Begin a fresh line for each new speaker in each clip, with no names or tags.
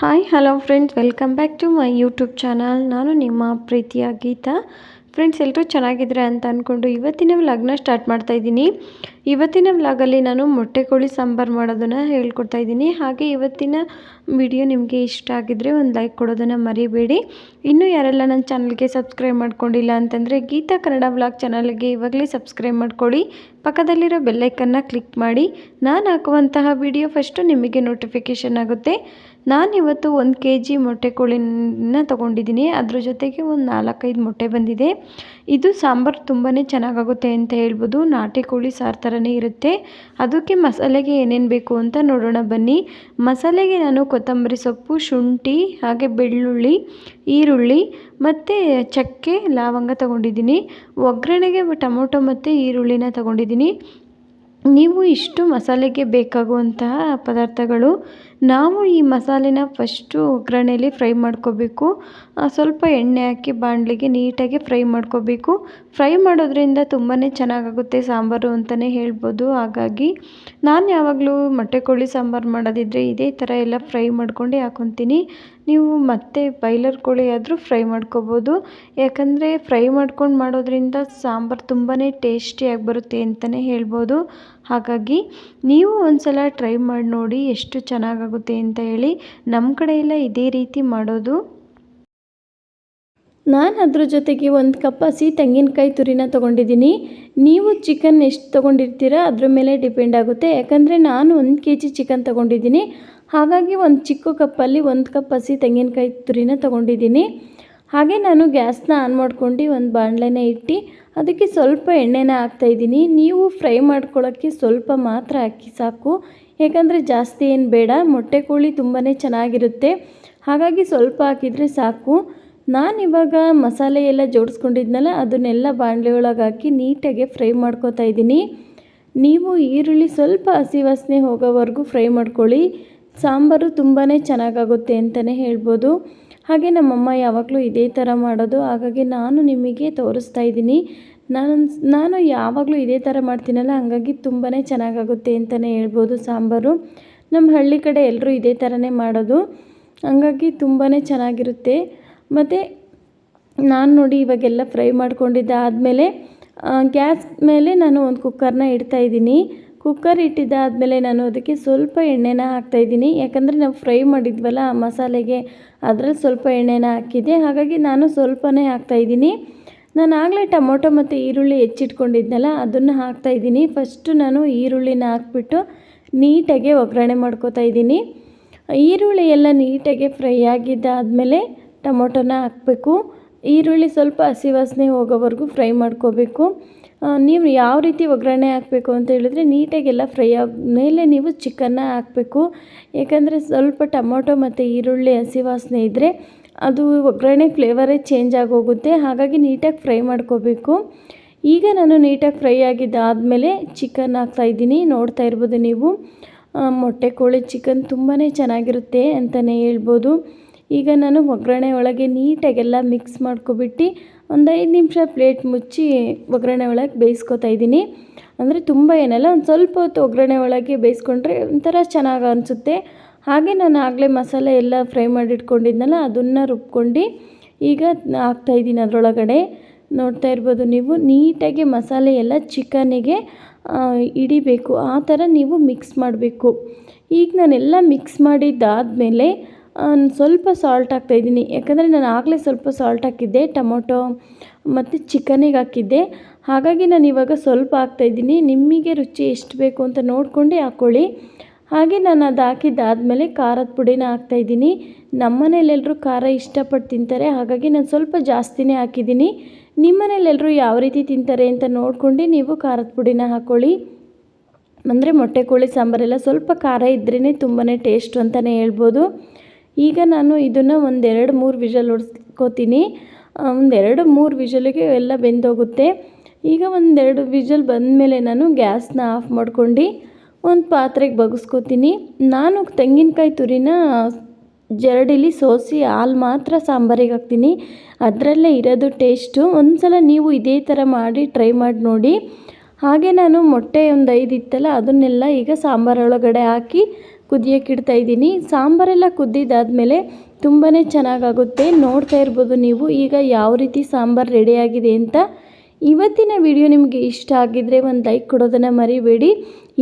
Hi hello friends welcome back to my YouTube channel ನಾನು ನಿಮ್ಮ ಪ್ರೀತಿಯ ಗೀತಾ. ಫ್ರೆಂಡ್ಸ್ ಎಲ್ಲರೂ ಚೆನ್ನಾಗಿದ್ರೆ ಅಂತ ಅಂದ್ಕೊಂಡು ಇವತ್ತಿನ ವ್ಲಾಗ್ನ ಸ್ಟಾರ್ಟ್ ಮಾಡ್ತಾ ಇದ್ದೀನಿ. ಇವತ್ತಿನ ವ್ಲಾಗಲ್ಲಿ ನಾನು ಮೊಟ್ಟೆ ಕೋಳಿ ಸಾಂಬಾರು ಮಾಡೋದನ್ನು ಹೇಳ್ಕೊಡ್ತಾ ಇದ್ದೀನಿ. ಹಾಗೆ ಇವತ್ತಿನ ವಿಡಿಯೋ ನಿಮಗೆ ಇಷ್ಟ ಆಗಿದ್ದರೆ ಒಂದು ಲೈಕ್ ಕೊಡೋದನ್ನು ಮರಿಬೇಡಿ. ಇನ್ನೂ ಯಾರೆಲ್ಲ ನನ್ನ ಚಾನಲ್ಗೆ ಸಬ್ಸ್ಕ್ರೈಬ್ ಮಾಡ್ಕೊಂಡಿಲ್ಲ ಅಂತಂದರೆ ಗೀತಾ ಕನ್ನಡ ವ್ಲಾಗ್ ಚಾನಲ್ಗೆ ಇವಾಗಲೇ ಸಬ್ಸ್ಕ್ರೈಬ್ ಮಾಡ್ಕೊಳ್ಳಿ. ಪಕ್ಕದಲ್ಲಿರೋ ಬೆಲ್ಲೈಕನ್ನ ಕ್ಲಿಕ್ ಮಾಡಿ. ನಾನು ಹಾಕುವಂತಹ ವಿಡಿಯೋ ಫಸ್ಟು ನಿಮಗೆ ನೋಟಿಫಿಕೇಷನ್ ಆಗುತ್ತೆ. ನಾನಿವತ್ತು ಒಂದು ಕೆ ಜಿ ಮೊಟ್ಟೆ ಕೋಳಿನ ತೊಗೊಂಡಿದ್ದೀನಿ. ಅದ್ರ ಜೊತೆಗೆ ಒಂದು ನಾಲ್ಕೈದು ಮೊಟ್ಟೆ ಬಂದಿದೆ. ಇದು ಸಾಂಬಾರು ತುಂಬಾ ಚೆನ್ನಾಗಾಗುತ್ತೆ ಅಂತ ಹೇಳ್ಬೋದು. ನಾಟಿ ಕೋಳಿ ಸಾರು ಥರನೇ ಇರುತ್ತೆ. ಅದಕ್ಕೆ ಮಸಾಲೆಗೆ ಏನೇನು ಬೇಕು ಅಂತ ನೋಡೋಣ ಬನ್ನಿ. ಮಸಾಲೆಗೆ ನಾನು ಕೊತ್ತಂಬರಿ ಸೊಪ್ಪು, ಶುಂಠಿ, ಹಾಗೆ ಬೆಳ್ಳುಳ್ಳಿ, ಈರುಳ್ಳಿ ಮತ್ತು ಚಕ್ಕೆ, ಲವಂಗ ತಗೊಂಡಿದ್ದೀನಿ. ಒಗ್ಗರಣೆಗೆ ಟೊಮೊಟೊ ಮತ್ತು ಈರುಳ್ಳಿನ ತಗೊಂಡಿದ್ದೀನಿ. ನೀವು ಇಷ್ಟು ಮಸಾಲೆಗೆ ಬೇಕಾಗುವಂತಹ ಪದಾರ್ಥಗಳು ನಾವು ಈ ಮಸಾಲೆನ ಫಸ್ಟು ಒಗ್ಗರಣೆಯಲ್ಲಿ ಫ್ರೈ ಮಾಡ್ಕೋಬೇಕು. ಸ್ವಲ್ಪ ಎಣ್ಣೆ ಹಾಕಿ ಬಾಣಲಿಗೆ ನೀಟಾಗಿ ಫ್ರೈ ಮಾಡ್ಕೋಬೇಕು. ಫ್ರೈ ಮಾಡೋದ್ರಿಂದ ತುಂಬಾ ಚೆನ್ನಾಗಾಗುತ್ತೆ ಸಾಂಬಾರು ಅಂತಲೇ ಹೇಳ್ಬೋದು. ಹಾಗಾಗಿ ನಾನು ಯಾವಾಗಲೂ ಮೊಟ್ಟೆ ಕೋಳಿ ಸಾಂಬಾರು ಮಾಡೋದಿದ್ರೆ ಇದೇ ಥರ ಎಲ್ಲ ಫ್ರೈ ಮಾಡ್ಕೊಂಡೇ ಹಾಕೊತೀನಿ. ನೀವು ಮತ್ತೆ ಬಾಯ್ಲರ್ ಕೋಳಿ ಆದರೂ ಫ್ರೈ ಮಾಡ್ಕೋಬೋದು. ಯಾಕಂದರೆ ಫ್ರೈ ಮಾಡ್ಕೊಂಡು ಮಾಡೋದ್ರಿಂದ ಸಾಂಬಾರು ತುಂಬಾ ಟೇಸ್ಟಿಯಾಗಿ ಬರುತ್ತೆ ಅಂತಲೇ ಹೇಳ್ಬೋದು. ಹಾಗಾಗಿ ನೀವು ಒಂದು ಸಲ ಟ್ರೈ ಮಾಡಿ ನೋಡಿ ಎಷ್ಟು ಚೆನ್ನಾಗಾಗುತ್ತೆ ಅಂತ ಹೇಳಿ ನಮ್ಮ ಕಡೆ ಎಲ್ಲ ಇದೇ ರೀತಿ ಮಾಡೋದು. ನಾನು ಅದ್ರ ಜೊತೆಗೆ ಒಂದು ಕಪ್ ಹಸಿ ತೆಂಗಿನಕಾಯಿ ತುರಿನ ತೊಗೊಂಡಿದ್ದೀನಿ. ನೀವು ಚಿಕನ್ ಎಷ್ಟು ತೊಗೊಂಡಿರ್ತೀರ ಅದ್ರ ಮೇಲೆ ಡಿಪೆಂಡ್ ಆಗುತ್ತೆ. ಯಾಕಂದರೆ ನಾನು ಒಂದು ಕೆ ಜಿ ಚಿಕನ್ ತೊಗೊಂಡಿದ್ದೀನಿ. ಹಾಗಾಗಿ ಒಂದು ಚಿಕ್ಕ ಕಪ್ಪಲ್ಲಿ ಒಂದು ಕಪ್ ಹಸಿ ತೆಂಗಿನಕಾಯಿ ತುರಿನ ತೊಗೊಂಡಿದ್ದೀನಿ. ಹಾಗೆ ನಾನು ಗ್ಯಾಸ್ನ ಆನ್ ಮಾಡ್ಕೊಂಡು ಒಂದು ಬಾಣಲೆನ ಇಟ್ಟು ಅದಕ್ಕೆ ಸ್ವಲ್ಪ ಎಣ್ಣೆನ ಹಾಕ್ತಾಯಿದ್ದೀನಿ ನೀವು ಫ್ರೈ ಮಾಡ್ಕೊಳ್ಳೋಕ್ಕೆ ಸ್ವಲ್ಪ ಮಾತ್ರ ಹಾಕಿ ಸಾಕು. ಯಾಕಂದರೆ ಜಾಸ್ತಿ ಏನು ಬೇಡ, ಮೊಟ್ಟೆ ಕೋಳಿ ತುಂಬಾ ಚೆನ್ನಾಗಿರುತ್ತೆ. ಹಾಗಾಗಿ ಸ್ವಲ್ಪ ಹಾಕಿದರೆ ಸಾಕು. ನಾನಿವಾಗ ಮಸಾಲೆ ಎಲ್ಲ ಜೋಡಿಸ್ಕೊಂಡಿದ್ನಲ್ಲ, ಅದನ್ನೆಲ್ಲ ಬಾಣಲೆ ಒಳಗೆ ಹಾಕಿ ನೀಟಾಗಿ ಫ್ರೈ ಮಾಡ್ಕೋತಾ ಇದ್ದೀನಿ. ನೀವು ಈರುಳ್ಳಿ ಸ್ವಲ್ಪ ಹಸಿ ವಾಸನೆ ಹೋಗೋವರೆಗೂ ಫ್ರೈ ಮಾಡ್ಕೊಳ್ಳಿ. ಸಾಂಬಾರು ತುಂಬಾ ಚೆನ್ನಾಗಾಗುತ್ತೆ ಅಂತಲೇ ಹೇಳ್ಬೋದು. ಹಾಗೆ ನಮ್ಮಮ್ಮ ಯಾವಾಗಲೂ ಇದೇ ಥರ ಮಾಡೋದು. ಹಾಗಾಗಿ ನಾನು ನಿಮಗೆ ತೋರಿಸ್ತಾ ಇದ್ದೀನಿ. ನಾನು ನಾನು ಯಾವಾಗಲೂ ಇದೇ ಥರ ಮಾಡ್ತೀನಲ್ಲ, ಹಾಗಾಗಿ ತುಂಬಾ ಚೆನ್ನಾಗಾಗುತ್ತೆ ಅಂತಲೇ ಹೇಳ್ಬೋದು ಸಾಂಬಾರು. ನಮ್ಮ ಹಳ್ಳಿ ಕಡೆ ಎಲ್ಲರೂ ಇದೇ ಥರನೇ ಮಾಡೋದು. ಹಂಗಾಗಿ ತುಂಬಾ ಚೆನ್ನಾಗಿರುತ್ತೆ. ಮತ್ತು ನಾನು ನೋಡಿ ಇವಾಗೆಲ್ಲ ಫ್ರೈ ಮಾಡ್ಕೊಂಡಿದ್ದಾದಮೇಲೆ ಗ್ಯಾಸ್ ಮೇಲೆ ನಾನು ಒಂದು ಕುಕ್ಕರ್ನ ಇಡ್ತಾಯಿದ್ದೀನಿ ಕುಕ್ಕರ್ ಇಟ್ಟಿದ್ದಾದಮೇಲೆ ನಾನು ಅದಕ್ಕೆ ಸ್ವಲ್ಪ ಎಣ್ಣೆನ ಹಾಕ್ತಾಯಿದ್ದೀನಿ ಯಾಕಂದರೆ ನಾವು ಫ್ರೈ ಮಾಡಿದ್ವಲ್ಲ ಮಸಾಲೆಗೆ, ಅದರಲ್ಲಿ ಸ್ವಲ್ಪ ಎಣ್ಣೆನ ಹಾಕಿದ್ದೆ. ಹಾಗಾಗಿ ನಾನು ಸ್ವಲ್ಪನೇ ಹಾಕ್ತಾಯಿದ್ದೀನಿ ನಾನು ಆಗಲೇ ಟೊಮೊಟೊ ಮತ್ತು ಈರುಳ್ಳಿ ಹೆಚ್ಚಿಟ್ಕೊಂಡಿದ್ನಲ್ಲ, ಅದನ್ನು ಹಾಕ್ತಾಯಿದ್ದೀನಿ ಫಸ್ಟು ನಾನು ಈರುಳ್ಳಿನ ಹಾಕ್ಬಿಟ್ಟು ನೀಟಾಗೆ ಒಗ್ಗರಣೆ ಮಾಡ್ಕೋತಾ ಇದ್ದೀನಿ. ಈರುಳ್ಳಿ ಎಲ್ಲ ನೀಟಾಗಿ ಫ್ರೈ ಆಗಿದ್ದಾದಮೇಲೆ ಟೊಮೊಟೊನ ಹಾಕಬೇಕು. ಈರುಳ್ಳಿ ಸ್ವಲ್ಪ ಹಸಿ ವಾಸನೆ ಹೋಗೋವರೆಗೂ ಫ್ರೈ ಮಾಡ್ಕೋಬೇಕು. ನೀವು ಯಾವ ರೀತಿ ಒಗ್ಗರಣೆ ಹಾಕಬೇಕು ಅಂತ ಹೇಳಿದ್ರೆ ನೀಟಾಗೆಲ್ಲ ಫ್ರೈ ಆದಮೇಲೆ ನೀವು ಚಿಕನ್ನ ಹಾಕಬೇಕು. ಯಾಕಂದರೆ ಸ್ವಲ್ಪ ಟೊಮೊಟೊ ಮತ್ತು ಈರುಳ್ಳಿ ಹಸಿ ವಾಸನೆ ಇದ್ದರೆ ಅದು ಒಗ್ಗರಣೆ ಫ್ಲೇವರೇ ಚೇಂಜ್ ಆಗೋಗುತ್ತೆ. ಹಾಗಾಗಿ ನೀಟಾಗಿ ಫ್ರೈ ಮಾಡ್ಕೋಬೇಕು. ಈಗ ನಾನು ನೀಟಾಗಿ ಫ್ರೈ ಆಗಿದ್ದಾದಮೇಲೆ ಚಿಕನ್ ಹಾಕ್ತಾಯಿದ್ದೀನಿ ನೋಡ್ತಾ ಇರ್ಬೋದು ನೀವು. ಮೊಟ್ಟೆ ಕೋಳಿ ಚಿಕನ್ ತುಂಬಾ ಚೆನ್ನಾಗಿರುತ್ತೆ ಅಂತಲೇ ಹೇಳ್ಬೋದು. ಈಗ ನಾನು ಒಗ್ಗರಣೆ ಒಳಗೆ ನೀಟಾಗೆಲ್ಲ ಮಿಕ್ಸ್ ಮಾಡ್ಕೊಬಿಟ್ಟು ಒಂದು ಐದು ನಿಮಿಷ ಪ್ಲೇಟ್ ಮುಚ್ಚಿ ಒಗ್ಗರಣೆ ಒಳಗೆ ಬೇಯಿಸ್ಕೊತಾ ಇದ್ದೀನಿ. ಅಂದರೆ ತುಂಬ ಏನಲ್ಲ, ಒಂದು ಸ್ವಲ್ಪ ಹೊತ್ತು ಒಗ್ಗರಣೆ ಒಳಗೆ ಬೇಯಿಸ್ಕೊಂಡ್ರೆ ಒಂಥರ ಚೆನ್ನಾಗಿ ಅನಿಸುತ್ತೆ. ಹಾಗೆ ನಾನು ಆಗಲೇ ಮಸಾಲೆ ಎಲ್ಲ ಫ್ರೈ ಮಾಡಿಟ್ಕೊಂಡಿದ್ನಲ್ಲ, ಅದನ್ನು ರುಬ್ಕೊಂಡು ಈಗ ಹಾಕ್ತಾಯಿದ್ದೀನಿ ಅದರೊಳಗಡೆ. ನೋಡ್ತಾ ಇರ್ಬೋದು ನೀವು, ನೀಟಾಗಿ ಮಸಾಲೆ ಎಲ್ಲ ಚಿಕನಿಗೆ ಹಿಡಿಬೇಕು. ಆ ಥರ ನೀವು ಮಿಕ್ಸ್ ಮಾಡಬೇಕು. ಈಗ ನಾನೆಲ್ಲ ಮಿಕ್ಸ್ ಮಾಡಿದ್ದಾದಮೇಲೆ ಸ್ವಲ್ಪ ಸಾಲ್ಟ್ ಹಾಕ್ತಾಯಿದ್ದೀನಿ ಯಾಕಂದರೆ ನಾನು ಆಗಲೇ ಸ್ವಲ್ಪ ಸಾಲ್ಟ್ ಹಾಕಿದ್ದೆ, ಟೊಮೊಟೊ ಮತ್ತು ಚಿಕನಿಗೆ ಹಾಕಿದ್ದೆ. ಹಾಗಾಗಿ ನಾನು ಇವಾಗ ಸ್ವಲ್ಪ ಹಾಕ್ತಾಯಿದ್ದೀನಿ ನಿಮಗೆ ರುಚಿ ಎಷ್ಟು ಬೇಕು ಅಂತ ನೋಡಿಕೊಂಡೇ ಹಾಕ್ಕೊಳ್ಳಿ ಹಾಗೆ ನಾನು ಅದು ಹಾಕಿದ್ದಾದಮೇಲೆ ಖಾರದ ಪುಡಿನ ಹಾಕ್ತಾಯಿದ್ದೀನಿ ನಮ್ಮ ಮನೇಲೆಲ್ಲರೂ ಖಾರ ಇಷ್ಟಪಟ್ಟು ತಿಂತಾರೆ. ಹಾಗಾಗಿ ನಾನು ಸ್ವಲ್ಪ ಜಾಸ್ತಿನೇ ಹಾಕಿದ್ದೀನಿ. ನಿಮ್ಮ ಮನೇಲೆಲ್ಲರೂ ಯಾವ ರೀತಿ ತಿಂತಾರೆ ಅಂತ ನೋಡ್ಕೊಂಡು ನೀವು ಖಾರದ ಪುಡಿನ ಹಾಕ್ಕೊಳ್ಳಿ ಅಂದರೆ ಮೊಟ್ಟೆ ಕೋಳಿ ಸಾಂಬಾರೆಲ್ಲ ಸ್ವಲ್ಪ ಖಾರ ಇದ್ರೇ ತುಂಬಾ ಟೇಸ್ಟು ಅಂತಲೇ ಹೇಳ್ಬೋದು. ಈಗ ನಾನು ಇದನ್ನು ಒಂದೆರಡು ಮೂರು ವಿಷಲ್ ಹೊಡ್ಸ್ಕೋತೀನಿ. ಒಂದೆರಡು ಮೂರು ವಿಷಲಿಗೆ ಎಲ್ಲ ಬೆಂದೋಗುತ್ತೆ. ಈಗ ಒಂದೆರಡು ವಿಷಲ್ ಬಂದಮೇಲೆ ನಾನು ಗ್ಯಾಸ್ನ ಆಫ್ ಮಾಡ್ಕೊಂಡು ಒಂದು ಪಾತ್ರೆಗೆ ಬಗ್ಸ್ಕೊತೀನಿ. ನಾನು ತೆಂಗಿನಕಾಯಿ ತುರಿನ ಜರಡಿಲಿ ಸೋಸಿ ಹಾಲು ಮಾತ್ರ ಸಾಂಬಾರಿಗೆ ಹಾಕ್ತೀನಿ. ಅದರಲ್ಲೇ ಇರೋದು ಟೇಸ್ಟು. ಒಂದು ಸಲ ನೀವು ಇದೇ ಥರ ಮಾಡಿ ಟ್ರೈ ಮಾಡಿ ನೋಡಿ. ಹಾಗೆ ನಾನು ಮೊಟ್ಟೆ ಒಂದು ಐದು ಇತ್ತಲ್ಲ, ಅದನ್ನೆಲ್ಲ ಈಗ ಸಾಂಬಾರೊಳಗಡೆ ಹಾಕಿ ಕುದಿಯೋಕೆ ಇಡ್ತಾ ಇದ್ದೀನಿ. ಸಾಂಬಾರೆಲ್ಲ ಕುದ್ದಿದ್ದಾದಮೇಲೆ ತುಂಬಾ ಚೆನ್ನಾಗಾಗುತ್ತೆ. ನೋಡ್ತಾ ಇರ್ಬೋದು ನೀವು ಈಗ ಯಾವ ರೀತಿ ಸಾಂಬಾರು ರೆಡಿಯಾಗಿದೆ ಅಂತ. ಇವತ್ತಿನ ವಿಡಿಯೋ ನಿಮಗೆ ಇಷ್ಟ ಆಗಿದ್ದರೆ ಒಂದು ಲೈಕ್ ಕೊಡೋದನ್ನು ಮರಿಬೇಡಿ.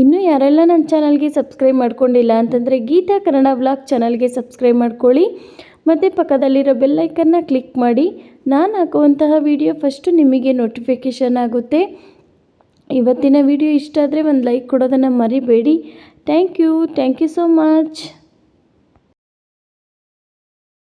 ಇನ್ನೂ ಯಾರೆಲ್ಲ ನನ್ನ ಚಾನಲ್ಗೆ ಸಬ್ಸ್ಕ್ರೈಬ್ ಮಾಡ್ಕೊಂಡಿಲ್ಲ ಅಂತಂದರೆ ಗೀತಾ ಕನ್ನಡ ಬ್ಲಾಗ್ ಚಾನಲ್ಗೆ ಸಬ್ಸ್ಕ್ರೈಬ್ ಮಾಡ್ಕೊಳ್ಳಿ. ಮತ್ತು ಪಕ್ಕದಲ್ಲಿರೋ ಬೆಲ್ಲೈಕನ್ನ ಕ್ಲಿಕ್ ಮಾಡಿ. ನಾನು ಹಾಕುವಂತಹ ವಿಡಿಯೋ ಫಸ್ಟು ನಿಮಗೆ ನೋಟಿಫಿಕೇಷನ್ ಆಗುತ್ತೆ. ಇವತ್ತಿನ ವಿಡಿಯೋ ಇಷ್ಟ ಆದರೆ ಒಂದು ಲೈಕ್ ಕೊಡೋದನ್ನು ಮರಿಬೇಡಿ. Thank you thank you so much.